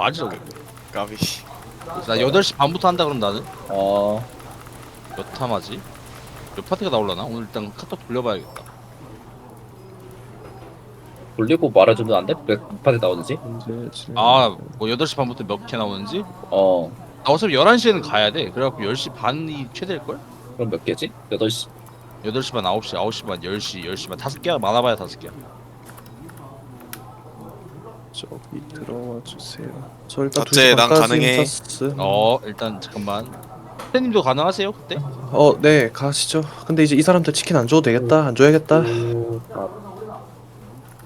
맞으라고. 까비. 나 8시 반부터 한다 그럼 나는 어몇 탐하지? 몇 파티가 나올라나? 오늘 일단 카톡 돌려봐야겠다. 돌리고 말해주면 안 돼? 몇 파트 나오는지? 아, 뭐 8시 반부터 몇 개 나오는지? 어 나 어차피 11시에는 가야 돼. 그래갖고 10시 반이 최대일걸? 그럼 몇 개지? 8시 8시 반, 9시, 9시 반, 10시, 10시 반. 다섯 개야 많아봐야 다섯 개야. 저기 들어와 주세요. 저 일단 어째, 2시 난 반까지 가능해. 탔어. 어, 일단 잠깐만. 선생님도 가능하세요 그때? 어, 네, 가시죠. 근데 이제 이 사람들 치킨 안 줘도 되겠다. 안 줘야겠다.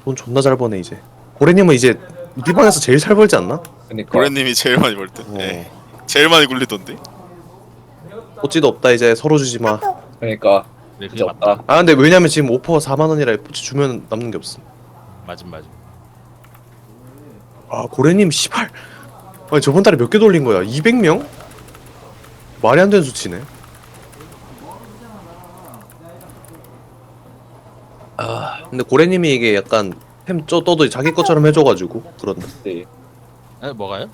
돈 존나 잘 버네 이제. 고래님은 이제 이 방에서 제일 잘 벌지 않나? 그니까 고래님이 제일 많이 벌 듯. 어. 네. 제일 많이 굴리던데. 꼬치도 없다 이제 서로 주지 마. 그니까 네, 그게 진짜 맞다. 없다 아 근데 왜냐면 지금 오퍼 4만 원이라 주면 남는 게 없음. 맞음, 맞음. 아 고래님 씨발. 아니 저번 달에 몇 개 돌린 거야? 200명? 말이 안 되는 수치네. 아 근데 고래님이 이게 약간 햄쪄 떠도 자기 것처럼 해줘가지고 그런다. 네. 에, 뭐가요?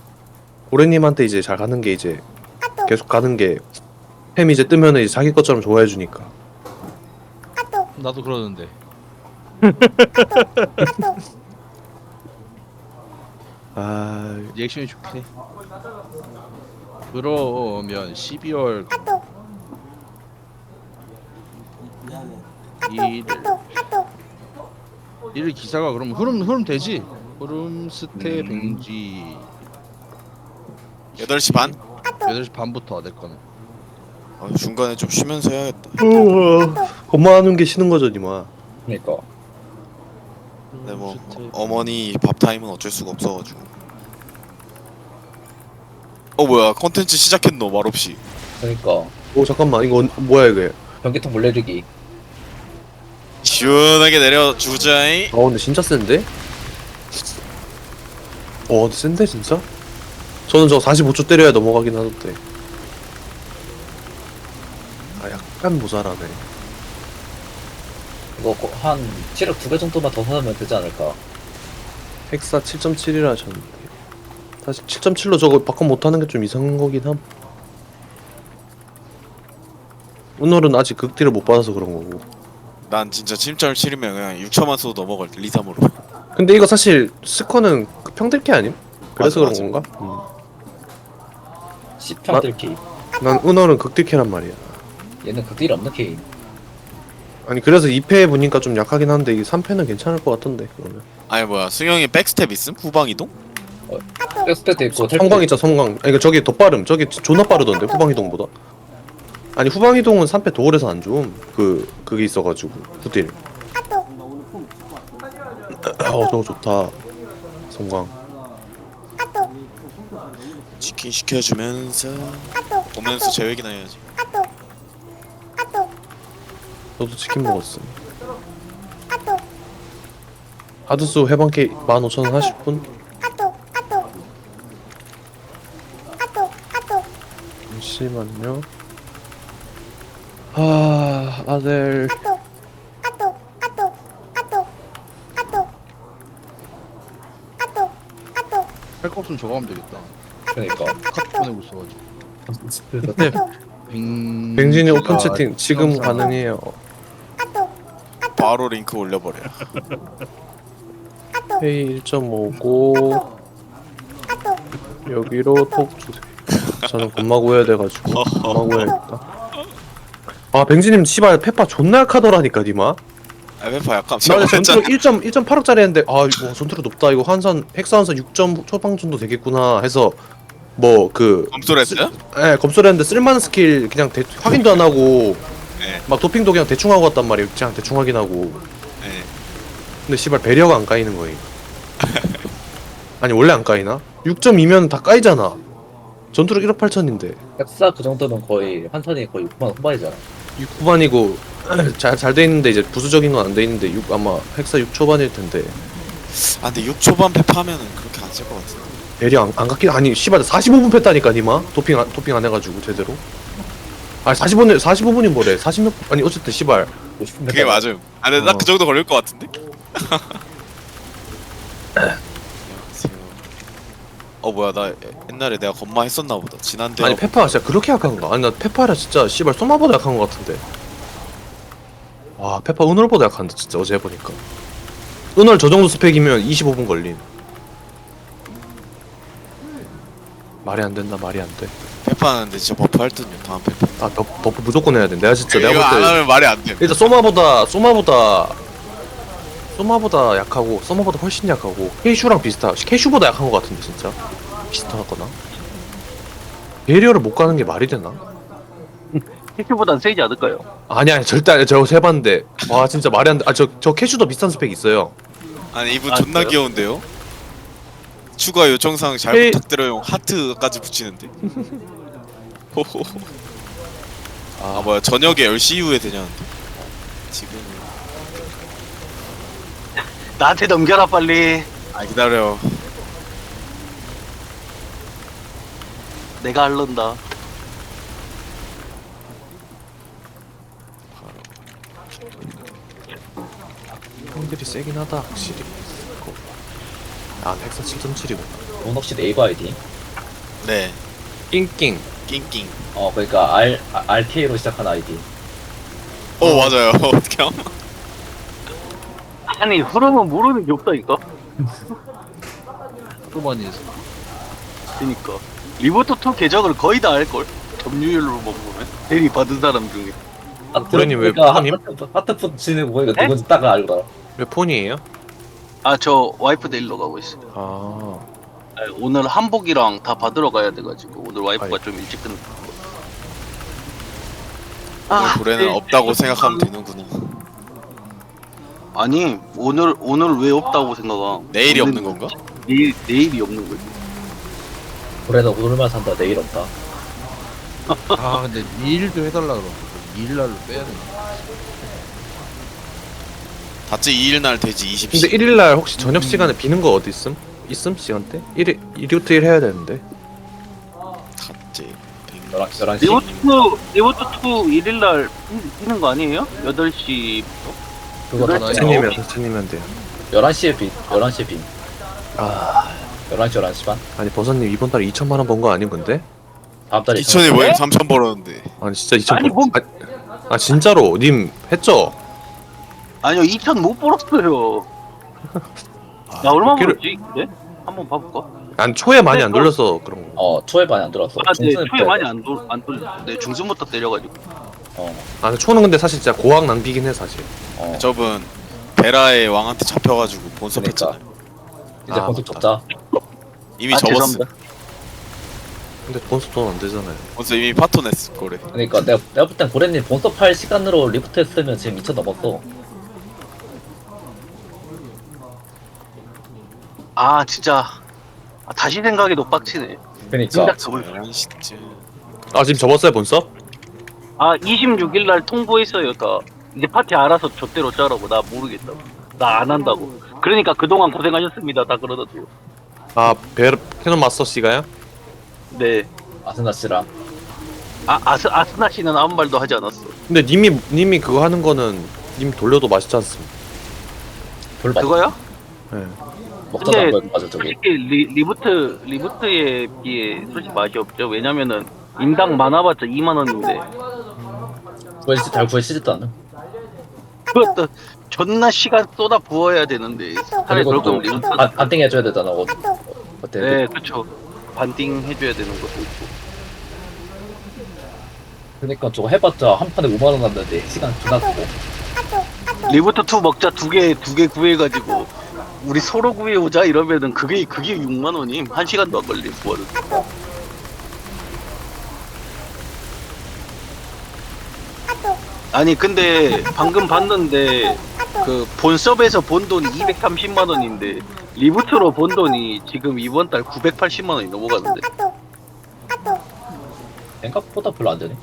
고래님한테 이제 잘 가는 게 이제 계속 가는 게햄 이제 뜨면은 이제 자기 것처럼 좋아해 주니까. 나도 그러는데. 아 리액션이 좋긴 해. 그러면 12월 1일 1일 기사가 그럼 흐름 흐름 되지? 흐름 스테 음. 뱅지 8시 반? 8시 반부터 내 거는 아, 중간에 좀 쉬면서 해야겠다. 겁만하는 게 싫은 거죠 니마. 그니까 근데 뭐 스테 어머니 밥 타임은 어쩔 수가 없어가지고. 어 뭐야 컨텐츠 시작했노 말없이. 그니까 오 잠깐만 이거 언- 뭐야 이게? 변기통 몰래르기 시원하게 내려주자이. 아 근데 진짜 센데? 어 근데 센데 진짜? 저는 저 45초 때려야 넘어가긴 하던데 아 약간 모자라네 이거 거- 한 체력 두 배 정도만 더 사면 되지 않을까 헥사 7.7이라 하셨는데 사실 7.7로 저거 바꿔 못하는 게 좀 이상한 거긴 함 오늘은 아직 극딜을 못 받아서 그런 거고 난 진짜 침짤 치르면 그냥 6천만 써도 넘어갈 때 리삼으로. 근데 이거 사실 스커는 그 평들캐 아님? 그래서 맞아, 그런 건가? 음. 10평 들기 난 은월은 극딜캐란 말이야 얘는 극딜 없는 케인 아니 그래서 2패 보니까 좀 약하긴 한데 이게 3패는 괜찮을 것 같던데 그러면 아니 뭐야 승영이 백스텝 있음? 후방 이동? 백스텝도 있고 성광 있죠 성광. 아니 그러니까 저기 더 빠름. 저기 존나 빠르던데 후방 이동보다. 아니 후방 이동은 3패 도올에서 안좀그 그게 있어가지고 후딜. 어 저거 좋다. 성광. 치킨 시켜주면서 보면서 제 얘기나 해야지. 저도 치킨 먹었음 하드수 해방케 15,000원 하실 분? 잠시만요. 아 아들. 할거 없으면 저거 하면 되겠다. 그니까. 카톡 보내고 있어가지고. 네. 뱅... 뱅진이 오픈 아, 채팅 지금 영상. 가능해요. 바로 링크 올려버려. 페이 1.5고 여기로 톡 주세요 저는 겁마 구해야 돼가지고 겁마 구해야겠다. 아 뱅지님 씨발 페파 존나 약하더라니까 니마. 아 페파 약간 나 어제 전투로 1점 1.8억짜리 했는데 아 이거 전투로 높다. 이거 한산 헥사한산 6점 초반 정도 되겠구나 해서 뭐그 검소했어요? 예, 검소리 했는데 쓸만한 스킬 그냥 대, 확인도 안 하고 네. 막 도핑도 그냥 대충 하고 갔단 말이에요. 그냥 대충 확인하고. 네. 근데 씨발 배려가 안 까이는 거임 아니 원래 안 까이나? 6.2면 다 까이잖아 전투력 1억 8천인데 헥사 그 정도면 거의 한선이 거의 6만 후반이잖아 6 후반이고 잘 잘 돼 있는데 이제 부수적인 건 안 돼 있는데 6 아마 헥사 6 초반일 텐데 아 근데 6초반 페파 하면은 그렇게 안 쓸 것 같은데. 배려 안, 안 깎긴 아니 씨발 45분 뺐다니까 니마 도핑 안, 도핑 안 해가지고 제대로 아니 45분 45분이 뭐래 40몇 아니 어쨌든 씨발 50분 그게 맞음. 아 근데 딱 어. 그 정도 걸릴 것 같은데? 어 뭐야 나 옛날에 내가 건마 했었나 보다 지난데 아니 페파 진짜 그렇게 약한가? 아니 나 페파라 진짜 씨발 소마보다 약한 것 같은데. 와 페파 은월보다 약한데 진짜 어제 해보니까. 은월 저 정도 스펙이면 25분 걸림. 말이 안 된다 말이 안 돼. 페파하는데 진짜 버프 할 듯요 다음 페파 아 버, 버프 무조건 해야 돼. 내가 진짜 이거 내가 안 볼때 하면 말이 안돼 일단 소마보다 소마보다 소마보다 약하고 소마보다 훨씬 약하고 케이슈랑 비슷하. 케이슈보다 약한 것 같은데 진짜 비슷하거나. 베리어를 못 가는 게 말이 되나? 캐슈보단 세지 않을까요? 아니 아니 절대 아니 저거 세봤는데 와 진짜 말이 안 돼 아저 저 캐슈도 비슷한 스펙 있어요 아니 이분 아, 존나 진짜요? 귀여운데요? 추가 요청사항 잘 헤이. 부탁드려요 하트까지 붙이는데 호호 아 뭐야 저녁에 10시 이후에 되냐는데 지금 나한테 넘겨라 빨리. 아 기다려 내가 할런다. 형들이 세긴 하다 확실히 아 텍사 7.7이구나 넌 혹시 네이버 아이디? 네 낑낑 낑낑 어 그러니까 R RK로 시작한 아이디. 어 맞아요 어떻게 함? 아니 흐름은 모르는 게 없다니까. 또 많이 했어. 그니까 리부트 2 계정을 거의 다 알걸. 점유율로만 보면 대리 받은 사람 중에. 고래님 왜 그러니까 폰임? 하트 하트 붙이는 거 보니까 에? 누군지 딱 알더라. 왜 폰이에요? 아 저 와이프 데리러 가고 있어요. 아 아니, 오늘 한복이랑 다 받으러 가야 돼가지고 오늘 와이프가 아이. 좀 일찍 끝. 고래는 네. 없다고 생각하면 되는구나 아니 오늘 오늘 왜 없다고 생각하? 내일이 없는 건가? 내일 내일이 없는 거지. 그래도 오늘만 산다 내일 없다. 아 근데 일도 해달라 그러. 일날로 빼야 돼. 다치 2일 날 되지 20시 근데 1일날 혹시 저녁 시간에 비는 거 어디 있음? 있음 시간대? 1일 1일부터 1 해야 되는데 다치 11 11시. 리부트 리부트 2 1일 날 뛰는 거 아니에요? 8시 그거 다 선생님이면 어. 선생님이면 돼요 11시에 빈. 11시에 빈. 아 11시 11시 반. 아니 버섯님 이번 달에 2천만 원 번 거 아닌 건데? 다음 달에 2천에 뭐야 3천 벌었는데 아니 진짜 2천 아니, 번... 뭔- 아, 아 진짜로 님 했죠? 아니요 2천 못 벌었어요. 나 얼마 벌었지? 근데 한번 봐볼까? 난 초에 많이 안 네, 돌려서 그런 거 어 초에 많이 안 들어왔어. 아, 네, 중순에 초에 때- 많이 안 돌, 안 돌렸어. 네, 중순부터 때려가지고. 어. 아 근데 초는 근데 사실 진짜 고학 낭비긴 해 사실 어. 저분 베라의 왕한테 잡혀가지고 본섭했잖아요 이제 아, 본속 맞다. 접자. 이미 아, 접었어 죄송합니다. 근데 본수 돈안 되잖아요 본섭 이미 파토 냈을 거래 그러니까 내가 내가 볼땐 고래님 본섭 할 시간으로 리프트 했으면 지금 2천 넘었어. 아, 진짜. 아, 다시 생각해도 빡치네. 그러니까 진작 접을 11시쯤 아 지금 접었어요 본서? 아, 26일 날 통보했어요, 다. 이제 파티 알아서 저대로 짜라고. 나 모르겠다고. 나 안 한다고. 그러니까 그동안 고생하셨습니다. 다 그러더라고요. 아 베르 캐논 마스터 씨가요? 네. 아스나 씨랑 아, 아스, 아스나 씨는 아무 말도 하지 않았어. 근데 님이 님이 그거 하는 거는 님 돌려도 맛있지 않습니까? 불 맞. 그거요? 네. 먹자도 안 근데 맞아 저기. 솔직히 리, 리부트, 리부트에 비해 솔직히 맛이 없죠. 왜냐면은 인당 많아봤자 2만원인데. 구해지지 잘 구해지지도 않아. 그것도 존나 시간 쏟아 부어야 되는데. 차라리 그리고 그럴 또 거면 리부트. 반- 반띵 해줘야 되잖아. 어, 어때? 네, 그쵸. 반띵 해줘야 되는 것도 있고. 그러니까 저거 해봤자 한 판에 5만 원 났는데 시간 존나 쓰고. 리부트 2 먹자 두 개 두 개 구해가지고 우리 서로 구해오자 이러면은 그게 그게 6만 원임 한 시간도 안 걸림 구하는. 아니 근데 방금 봤는데 그 본섭에서 본 돈이 230만 원인데 리부트로 본 돈이 지금 이번 달 980만 원이 넘어가는데 생각보다 별로 안 되네.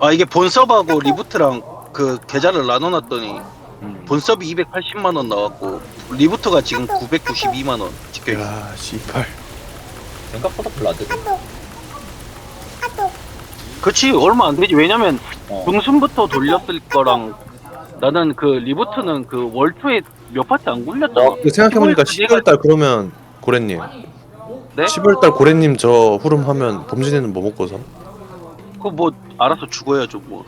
아 이게 본섭하고 리부트랑 그 계좌를 나눠놨더니 음. 본섭이 280만 원 나왔고 리부트가 지금 992만 원 찍혀 있어. 야 씨발 생각보다 별로 안 되네. 그렇지 얼마 안 되지 왜냐면 어. 중순부터 돌렸을 거랑 나는 그 리부트는 그 월초에 몇 파트 안 굴렸잖아. 어, 근데 생각해보니까 시골 12월달 그러면 고래님 네? 12월달 고래님 저 후름 하면 범진이는 뭐 먹고 삼? 그거 뭐 알아서 죽어야죠 뭐.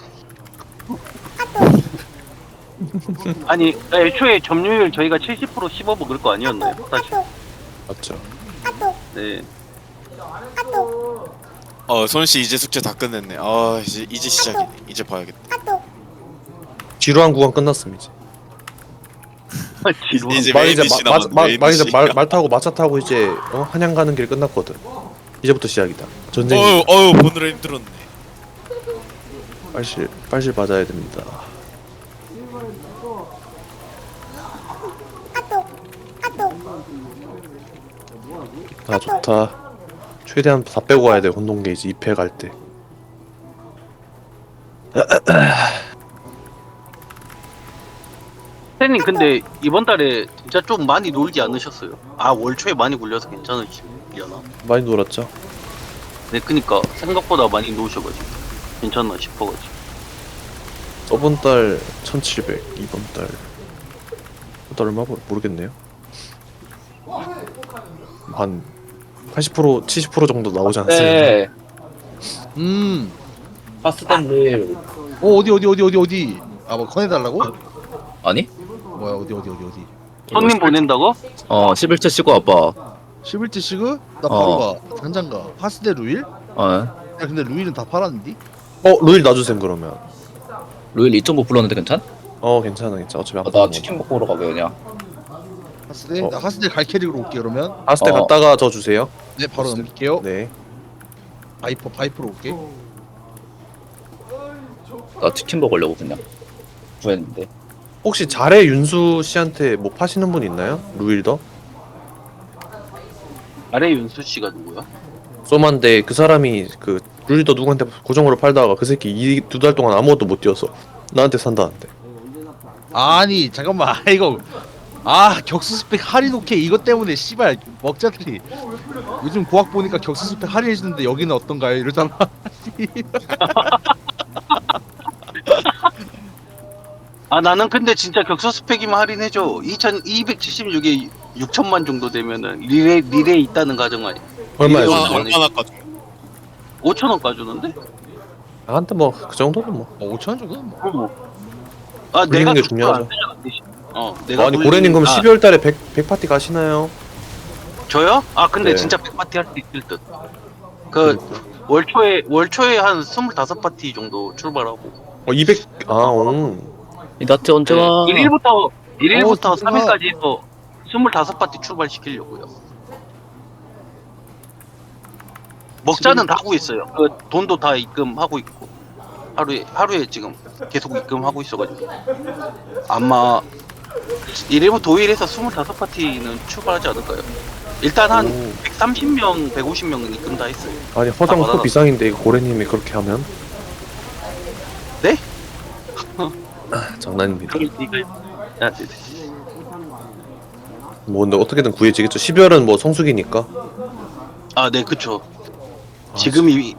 아니 애초에 점유율 저희가 70% 씹어 먹을 거 아니었나요? 사실. 맞죠 네. 어 손씨 이제 숙제 다 끝냈네. 아 이제 이제 시작이네. 이제 봐야겠다. 지루한 구간 끝났음 이제. 지루. 이제 말 메인 이제 DC 마- 남았네, 마- 메인 말 이제. 말, 말 타고 마차 타고 이제 어? 한양 가는 길 끝났거든. 이제부터 시작이다. 전쟁 어휴 어휴 보느라 힘들었네. 빨실 빨실 맞아야 됩니다. 아 좋다 최대한 다 빼고 가야 돼 혼동 게이지 2패 갈 때 선생님 근데 이번 달에 진짜 좀 많이 놀지 않으셨어요? 아 월초에 많이 굴려서 괜찮으시려나? 많이 놀았죠 네 그니까 생각보다 많이 놓으셔가지고 괜찮나 싶어가지고 저번 달 1700, 이번 달, 이번 달 얼마 벌 모르겠네요. 한 80%, 70% 정도 나오지 않습니까? 네. 음. 파스템 릴어 어디 어디 어디 어디 어디. 아뭐 꺼내달라고? 아니? 뭐야 어디 어디 어디 어디. 손님 보낸다고? 어 11째 치고 아빠 11째 시그? 나 바로 어. 가. 당장 가. 파스 대 루일? 어야 근데 루일은 다 팔았는데? 어, 루일 놔주셈 그러면. 로일 2.5 불렀는데 괜찮? 어, 괜찮아, 괜찮아. 어차피 아, 아까 나 치킨 먹으러 가게 그냥 파스대? 어. 나 파스대 갈 캐릭으로 올게 그러면. 아스테 어. 갔다가 저 주세요. 네 바로 넘길게요. 네. 바이퍼 바이퍼로 올게. 나 치킨 먹으려고 그냥 구했는데 혹시 잘해 윤수 씨한테 뭐 파시는 분 있나요? 루일더? 아래 윤수 씨가 누구야? 쏘만데 그 사람이 그 루일더 누구한테 고정으로 팔다가 그 새끼 이 두 달 동안 아무것도 못 뛰어서 나한테 산다는데. 아니 잠깐만 이거 아 격수 스펙 할인 오케이 이것 때문에 씨발 먹자들이 요즘 고학 보니까 격수 스펙 할인해주는데 여기는 어떤가요 이러잖아 아 나는 근데 진짜 격수 스펙이면 할인해줘 2276에 6천만 정도 되면은 리레 리레 있다는 가정 아니 얼마야? 아? 얼마- 얼마나 까줘 5천 원 까주는데? 나한테 뭐 그 정도는 뭐. 어 5천원 정도 뭐 뭐. 아 내가 게 중요하죠. 안 대신. 어 내가 아니 고래님 그럼 아, 12월 달에 100, 100 파티 가시나요? 저요? 아 근데 네. 진짜 100파티 할 수 있을 듯. 그 월초에 월초에 한 25파티 정도 출발하고 어, 200, 아, 어. 이 나트 언제 와? 1일부터 1일부터 어, 진짜. 3일까지 해서 25파티 출발시키려고요. 먹자는 다 하고 있어요. 그 돈도 다 입금하고 있고 하루에 하루에 지금 계속 입금하고 있어가지고 아마 1일부터 5일에서 25파티는 출발하지 않을까요? 일단 한 오. 130명, 150명은 입금 다 했어요. 아니 아, 코 맞아. 비상인데 이거 고래님이 그렇게 하면? 네? 아, 장난입니다. 야, 네, 네. 뭐 근데 어떻게든 구해지겠죠. 12월은 뭐 성수기니까. 아, 네, 그쵸. 아, 지금이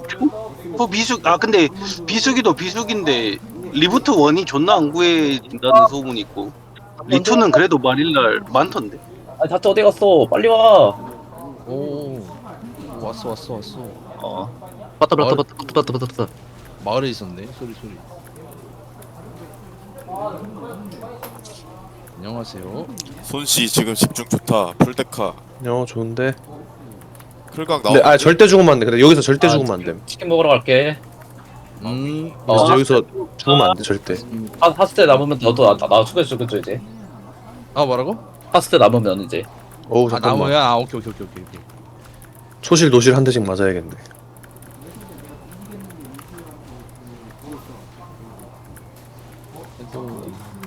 뭐 비숙 아 근데 비숙이도 비숙인데 리부트 1이 존나 안 구해진다는 소문 이 있고 리투는 그래도 말일날 많던데 아니 다트 어디 갔어? 빨리 와. 오 왔어 왔어 왔어 어. 빠따 빠따 빠따 빠따 빠따 빠따. 마을에 있었네 소리 소리 안녕하세요 손씨 지금 집중 좋다 풀데카 어 좋은데. 클각 나오 근데 아 절대 죽으면 안 돼. 근데 여기서 절대 아, 죽으면 안 돼. 치킨 먹으러 갈게. 음 어. 여기서 죽으면 안 돼 절대. 파 파스텔 남으면 너도 나, 나 추가해줘 그죠 이제. 아 뭐라고? 파스텔 남으면 이제. 어우 아 잠깐만. 나무야 아 오케이 오케이 오케이 오케이 초실 노실 한 대씩 맞아야겠네.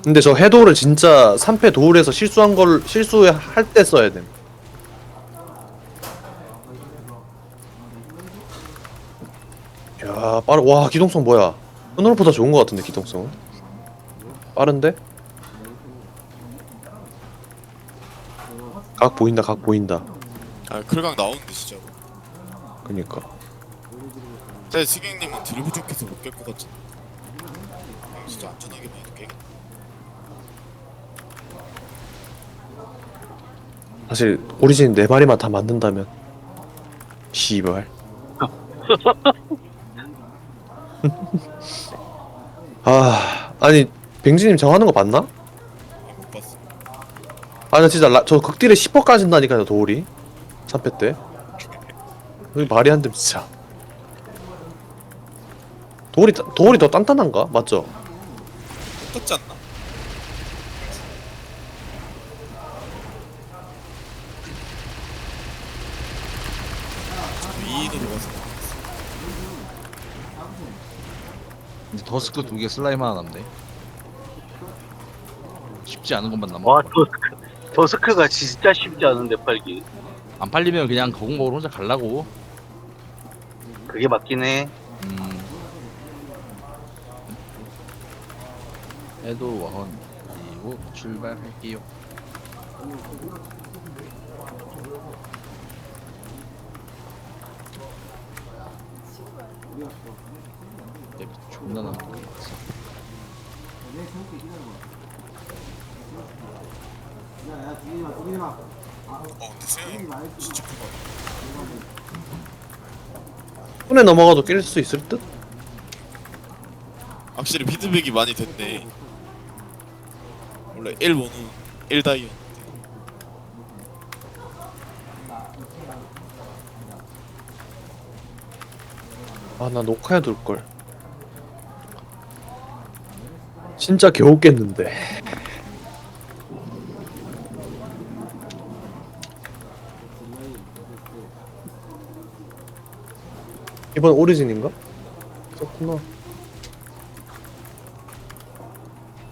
근데 저 해도를 진짜 3패 도울에서 실수한 걸 실수할 때 써야 돼. 야 빠르 와 기동성 뭐야? 현으로보다 좋은 것 같은데 기동성은? 빠른데? 각 보인다 각 보인다. 아 클각 나오는데 진짜로 그니까. 근데 승객님은 딜 부족해서 못 깰 것 같은데 진짜 안전하게 봐도 깨 사실 오리진 네 마리만 다 만든다면 씨발. 아, 아니 뱅지님 정하는 거 봤나? 아, 나 진짜 라, 저 극딜에 10% 까진다니까요, 도울이. 3패 때. 여기 말이 안 돼, 진짜. 도울이, 따- 도울이 더 단단한가? 맞죠? 똑같지 않나? 이제 더스크 두 개 슬라임 하나 남네. 쉽지 않은 것만 남아. 와 더스크 더스크가 진짜 쉽지 않은데 팔기 안 팔리면 그냥 거국 먹으로 혼자 갈라고. 그게 맞긴 해 음. 해도 원 그리고 출발할게요. 내 존나 남 어 근데 진짜. 손에 넘어가도 깰 수 있을 듯? 확실히 피드백이 많이 됐네. 원래 1원은 1다이였는데. 아, 나 녹화해 둘 걸. 진짜 겨우 깼는데. 이번 오리진인가? 썼구나.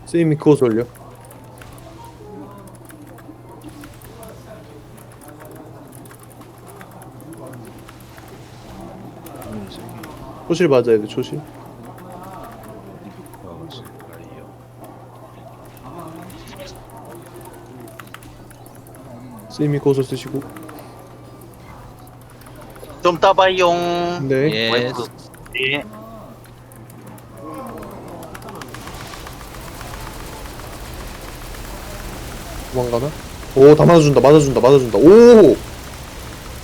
쓰임이 그거 올려. 초실 맞아야 돼, 초실. 쓰임이 고소 쓰시고. 좀 따봐용 네. 예. 예. 도망가나? 오, 다 맞아준다, 맞아준다, 맞아준다. 오!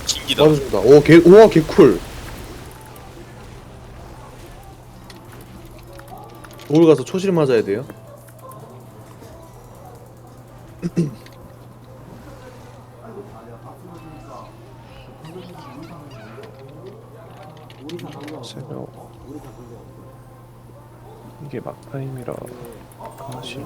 긴기다. 맞아준다. 오, 개, 우와, 개쿨. 돌 가서 초실 맞아야 돼요. 제가 이게 막타임이라 가시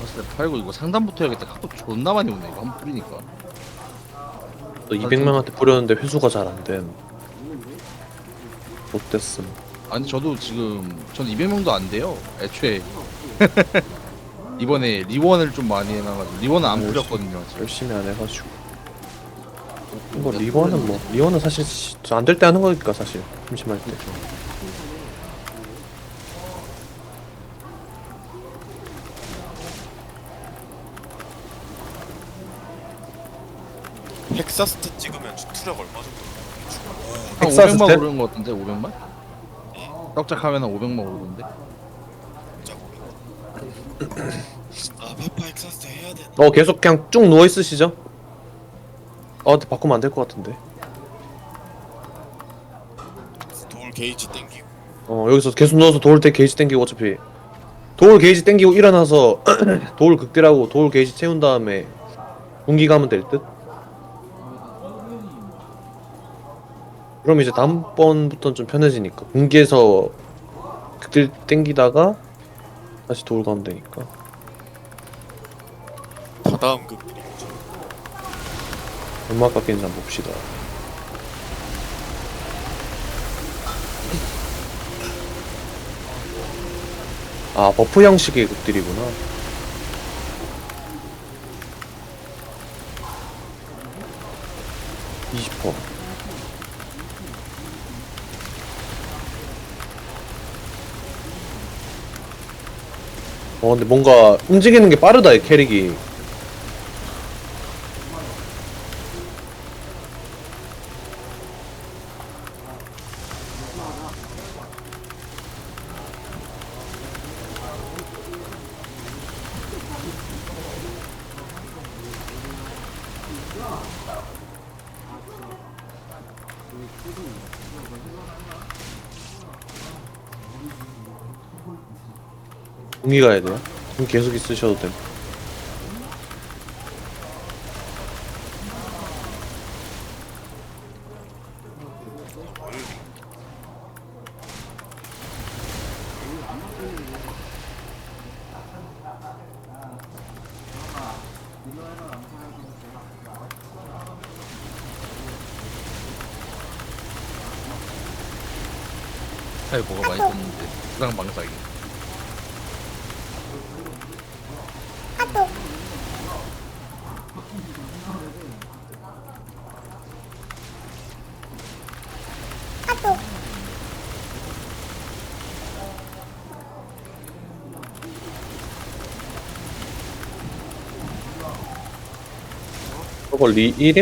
봤을 때 팔고 이거 상담부터 해야겠다. 카톡 존나 많이 오네. 이거 한 번 뿌리니까. 또 200명한테 뿌렸는데 회수가 잘 안 됨. 못됐음. 아니 저도 지금 전 200명도 안 돼요. 애초에 이번에 리원을 좀 많이 해놔가지고 리원은 안 오, 뿌렸거든요. 열심히 안 해가지고. 이거 리버는 뭐 리버는 사실 안 될 때 하는 거니까 사실 심심할 때. 헥사스트 찍으면 투력 얼마 정도? 한 텍사스 500만 때? 오르는 것 같은데 500만? 떡작하면 500만 오르던데. 아 페파 헥사스트 해야 되나? 어 계속 그냥 쭉 누워 있으시죠? 어 근데 바꾸면 안 될 것 같은데. 돌 게이지 땡기고 어 여기서 계속 누워서 돌때 게이지 땡기고 어차피 돌 게이지 땡기고 일어나서 돌 극딜하고 돌 게이지 채운 다음에 공기 가면 될 듯. 그럼 이제 다음번부터는 좀 편해지니까 공기에서 극딜 땡기다가 다시 돌 가면 되니까. 다다음 극들이 얼마 깎이는지 한번 봅시다. 아 버프 형식의 극딜이구나. 어 근데 뭔가 움직이는 게 빠르다 이 캐릭이 공기 가야 돼요? 그럼 계속 있으셔도 됨. 차에 뭐가 많이 떴는데 부상 방사기 저거 리 1임?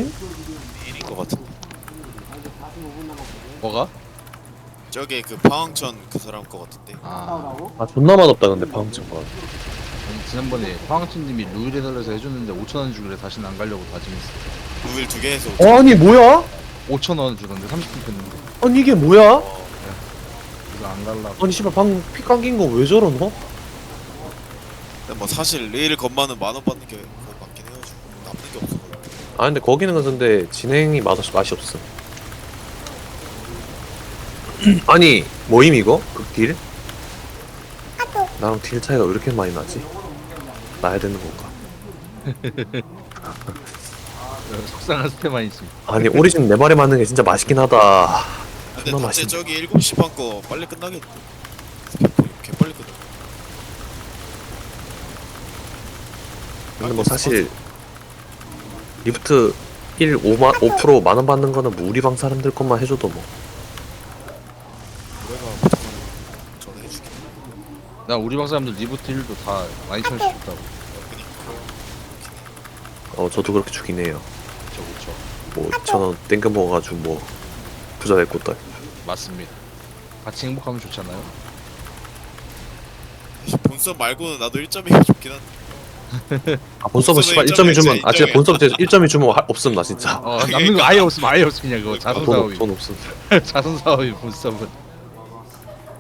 일인 것 같은데. 뭐가? 저게 그 파왕천 그 사람 것 같은데. 아 아 존나 맛없다 근데 방청가. 아니, 지난번에 황학춘님이 루일 해달라서 해줬는데 5천원 주길래 다시는 안 가려고 다짐했어 루일 두 개 해서 아니 뭐야? 5천원 주던데 30분 뺐는데 아니 이게 뭐야? 그래서 안 갈라고 아니 씨발 방금 피 감긴 거왜 저러노? 근데 뭐 사실 레일 것만은 만원 받는 게 거의 맞긴 해가지고 남는 게 없어. 아 근데 거기는 근데 진행이 맛 맛이 없어. 아니 뭐임 이거? 그 딜? 나랑 딜 차이가 왜 이렇게 많이 나지? 나야 되는 건가? 속상한 스테만 있습니다 아니 오리진 내 말에 맞는 게 진짜 맛있긴 하다. 근데 존나 맛있네. 저기 7시 반 거 빨리 끝나겠네. 개 빨리 끝나. 근데 뭐 사실 리프트 1 5만 5% 만원 받는 거는 뭐 우리 방 사람들 것만 해줘도 뭐. 나 우리 방 사람들 리부트 1도 다 많이 쳐줄 수 있다고 어 저도 그렇게 주긴 해요. 그쵸 그쵸 뭐 2천 원 땡겨 먹어가지고 뭐 부자 될 것도 아니고. 맞습니다 같이 행복하면 좋잖아요 본섭 말고는 나도 1점이 좋긴 한데. 아 본서브 씨발 1점이 주면 아 진짜 본서브 1점이 주면 할- 없음 나 진짜. 어 남는 거 아예 없으면 아예 없으면 그냥 그거 자선 돈, 없- 사업이 돈 없음. 자선 사업이 본섭은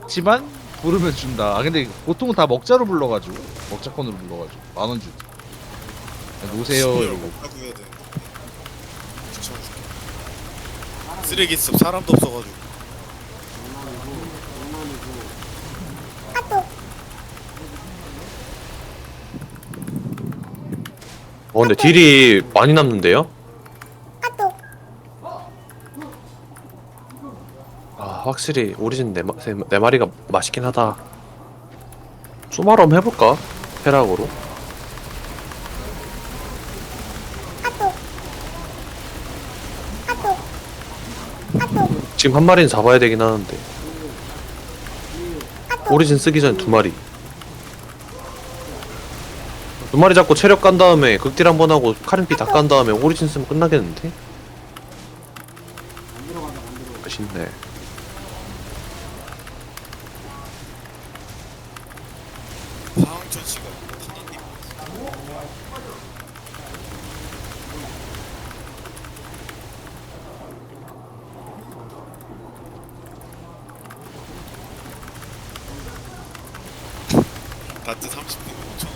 지만 부르면 준다 아 근데 보통은 다 먹자로 불러가지고 먹자권으로 불러가지고 만 원 주지 노세요 이러고 하고 해야 돼. 추천해줄게. 쓰레기 습 사람도 없어가지고. 어 근데 딜이 많이 남는데요? 아 확실히 오리진 네, 마, 세- 네 마리가 맛있긴 하다. 한번 해볼까? 페락으로. 지금 한 마리는 잡아야 되긴 하는데 오리진 쓰기 전에 두 마리 두 마리 잡고 체력 간 다음에 극딜 한 번 하고 카린피 다 깐 다음에 오리진 쓰면 끝나겠는데? 맛있네 파왕천 씨가 타나님. 다트 30분 5천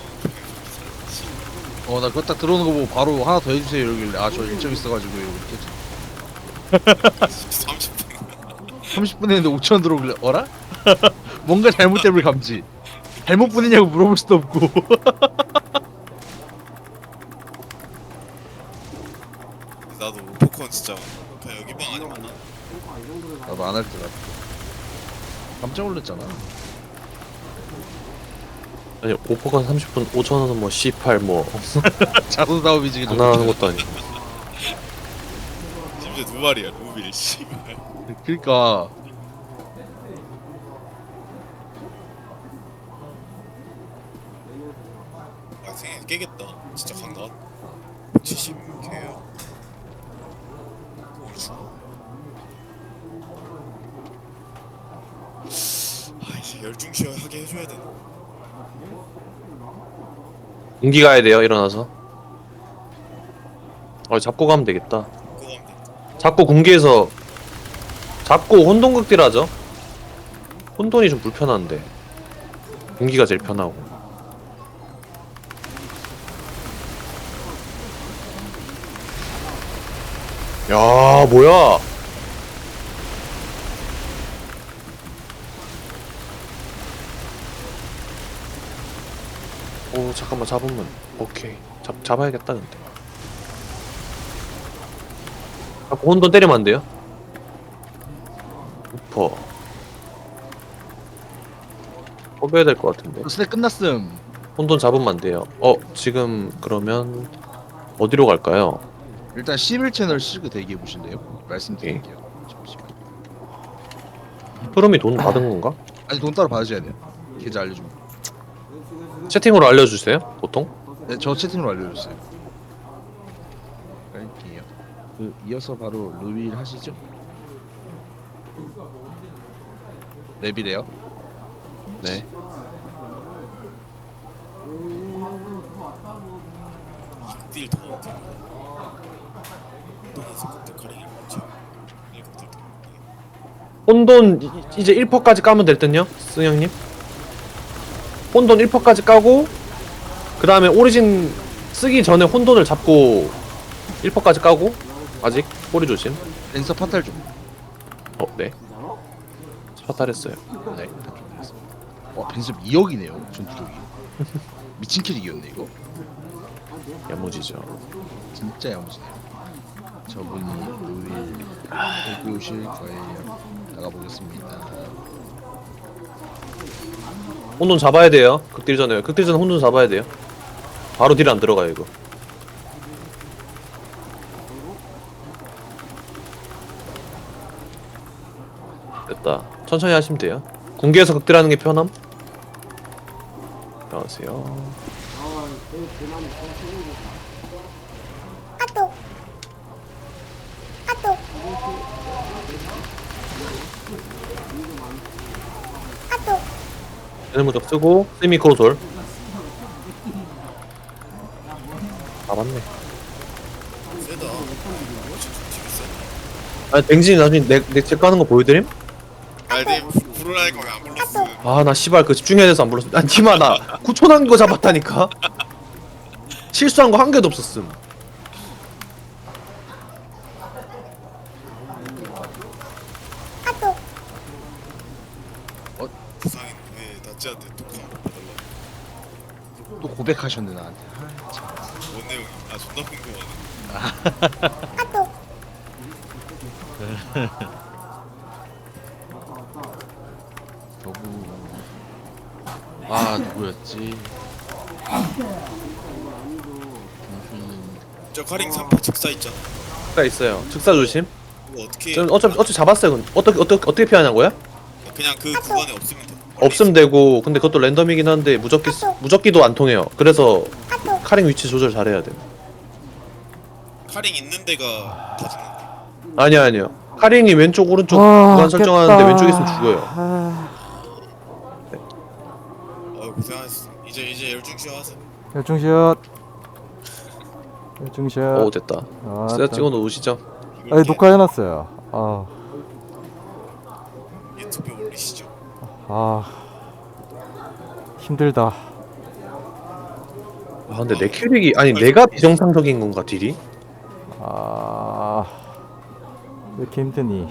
원. 어 나 그거 딱 들어오는 거 보고 바로 하나 더 해주세요 이러길래 아 저 일정 있어가지고 이렇게 30분. 30분 했는데 5천 들어오길래 어라? 뭔가 잘못됨을 감지 잘못 분이냐고 물어볼 수도 없고 나도 포콘 진짜 여기 방 아니면 나. 나도 안할줄 알았어 깜짝 놀랐잖아 아니 오퍼가 30분 5천원은 뭐 C8 뭐 자선 사업이지 장난하는 것도 아니고 심지어 두 마리야 루빌 씨발. 그니까 아 생일 깨겠다. 진짜 강간. 70개야. 오늘 죽어. 아 이제 열중 쉬어 하게 해줘야 되나? 공기 가야 돼요 일어나서. 어 잡고 가면 되겠다. 잡고 공기에서 잡고 혼돈극딜 하죠? 혼돈이 좀 불편한데. 공기가 제일 편하고. 야 뭐야? 오 잠깐만 잡으면 오케이 잡, 잡아야겠다 근데 아, 혼돈 때리면 안 돼요? 우퍼 뽑아야 될 것 같은데 스택 끝났음. 혼돈 잡으면 안 돼요 어 지금 그러면 어디로 갈까요? 일단 11채널 시그 대기해 보실래요? 말씀드릴게요. 잠시만. 흐름이 돈 받은 건가? 아니 돈 따로 받으셔야 돼요. 계좌 알려주면. 채팅으로 알려주세요 보통? 네, 저 채팅으로 알려줬어요. 갈게요. 그 이어서 바로 루빌 하시죠. 랩이래요. 네 딜. 일곱들 더. 혼돈 이- 이제 1퍼까지 까면 될 듯요? 승영님? 혼돈 1퍼까지 까고 그 다음에 오리진 쓰기 전에 혼돈을 잡고 1퍼까지 까고 아직 꼬리 조심 랜서 파탈 좀. 어 네. 파탈했어요 네. 와 벤섭 2억이네요. 전투력이. 미친 캐릭이었네 이거. 야무지죠 진짜 야무지네요. 저분이 루빌 데리고 오실 거예요. 나가보겠습니다. 혼돈 잡아야 돼요. 극딜 전에 극딜 전에 혼돈 잡아야 돼요. 바로 딜 안 들어가요 이거. 됐다. 천천히 하시면 돼요. 군계에서 극딜하는 게 편함? 안녕하세요 얘네 무적 쓰고 세미 코솔 아 맞네 세다. 진짜 재밌어. 아 댕진이 나중에 내, 내체 까는 거 보여드림? 알데 부르라니까 왜안 불렀어? 아나 씨발 그 집중해야 돼서 안 불렀어 아 니마 나 9초 남은 거 잡았다니까 실수한 거 한 개도 없었음 부상인 독한 거 받을라? 또 고백하셨네 나한테. 뭔 내용? 아 존나 궁금하네. 너무 아 누구였지? 저 카링 3패 즉사 있잖아. 가 있어요 즉사 조심 그거 어떻게? 전 어차피 어차피 잡았어요 근데 어떻게 어떻게 어떻게 피하냐고요? 그냥 그 구간에 없으면 돼. 없음 되고 근데 그것도 랜덤이긴 한데 무적기 쓰- 무적기도 안 통해요 그래서 카링 위치 조절 잘해야 돼 카링 있는 데가 다 죽는 거. 아니야 아니요 카링이 왼쪽 오른쪽 아, 구간 설정하는데. 왼쪽에 있으면 죽어요 아, 어 고생하셨어. 이제 이제 열중 쉬어하세요. 열중샷. 열중샷. 오 됐다 아, 어, 쎄 찍어 놓으시죠 아니 녹화해놨어요. 아, 유튜브에 올리시죠. 아 힘들다. 아 근데 내 캐릭이 아니 내가 비정상적인 건가 딜이? 아, 왜 이렇게 힘드니?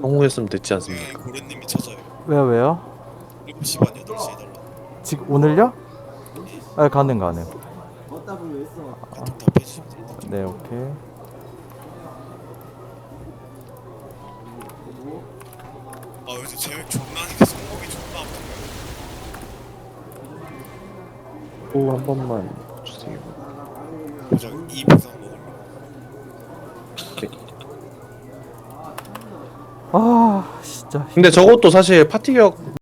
성공했으면 됐지 않습니까? 네, 고래님이 찾아요. 왜요 왜요? 7시 반 8시 해달라. 지금 오늘요? 아 가능 가능. 카톡 답해주시면 됩니다. 네 오케이. 또한 번만 주세요. 보자 이 보상 먹을래. 아 진짜. 근데 저것도 사실 파티격